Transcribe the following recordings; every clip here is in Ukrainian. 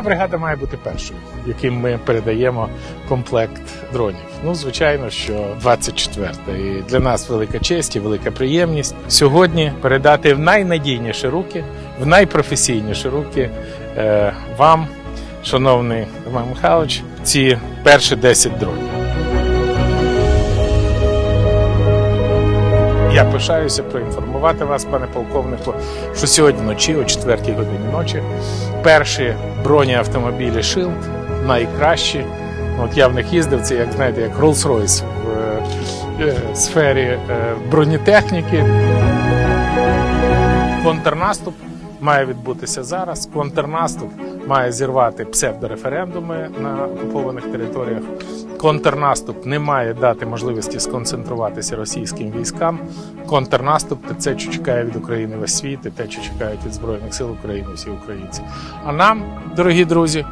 бригада має бути першою, яким ми передаємо комплект дронів. Ну, звичайно, що 24 І для нас велика честь і велика приємність сьогодні передати в найнадійніші руки, в найпрофесійніші руки е, вам, шановний Роман Михайлович, ці перші 10 дронів. Я пишаюся проінформувати вас, пане полковнику, що сьогодні вночі, о 4 годині ночі, перші бронеавтомобілі Shield, найкращі. От я в них їздив, це як знаєте, як Rolls-Royce в е, е, сфері е, бронетехніки. Контрнаступ має відбутися зараз. Контрнаступ має зірвати псевдореферендуми на окупованих територіях. Контрнаступ не має дати можливості сконцентруватися російським військам. Контрнаступ це що чекає від України весь світ, і те, що чекають від Збройних сил України всі українці. А нам, дорогі друзі,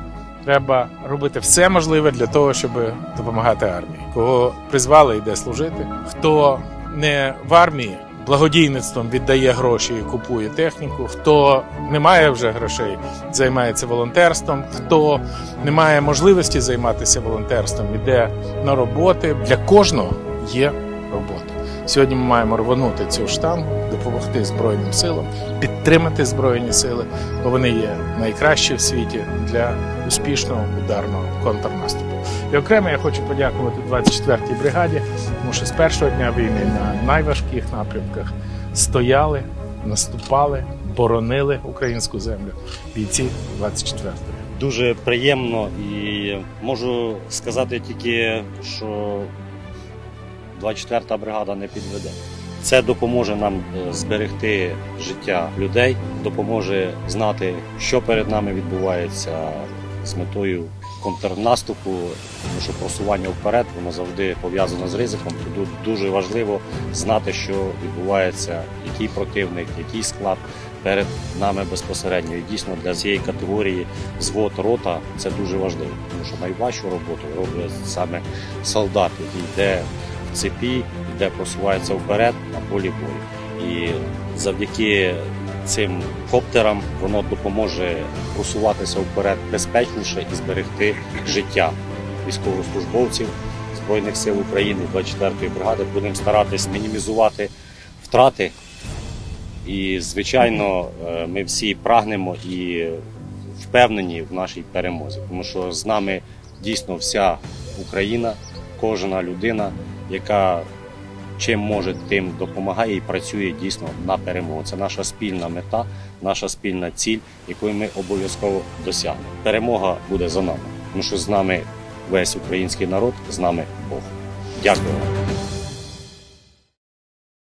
треба робити все можливе для того, щоб допомагати армії. Кого призвали, йде служити. Хто не в армії, благодійництвом віддає гроші і купує техніку. Хто не має вже грошей, займається волонтерством. Хто не має можливості займатися волонтерством, іде на роботи. Для кожного є робота. Сьогодні ми маємо рвонути цю штангу, допомогти Збройним силам, підтримати Збройні сили, бо вони є найкращі в світі для успішного ударного контрнаступу. І окремо я хочу подякувати 24-й бригаді, тому що з першого дня війни на найважких напрямках стояли, наступали, боронили українську землю бійці 24-ї. Дуже приємно і можу сказати тільки, що 24-та бригада не підведе. Це допоможе нам е, зберегти життя людей, допоможе знати, що перед нами відбувається з метою контрнаступу, тому що просування вперед воно завжди пов'язано з ризиком. Тут дуже важливо знати, що відбувається, який противник, який склад перед нами безпосередньо. І дійсно для цієї категорії взвод рота це дуже важливо, тому що найважчу роботу роблять саме солдат, який йде в цепі, йде просувається вперед на полі бою. І завдяки цим коптерам воно допоможе просуватися вперед безпечніше і зберегти життя військовослужбовців Збройних сил України 24-ї бригади. Будемо старатись мінімізувати втрати. І, звичайно, е, ми всі прагнемо і впевнені в нашій перемозі, тому що з нами дійсно вся Україна, кожна людина, яка чим може, тим допомагає і працює дійсно на перемогу. Це наша спільна мета, наша спільна ціль, якої ми обов'язково досягнемо. Перемога буде за нами, тому що з нами весь український народ, з нами Бог. Дякую. вам.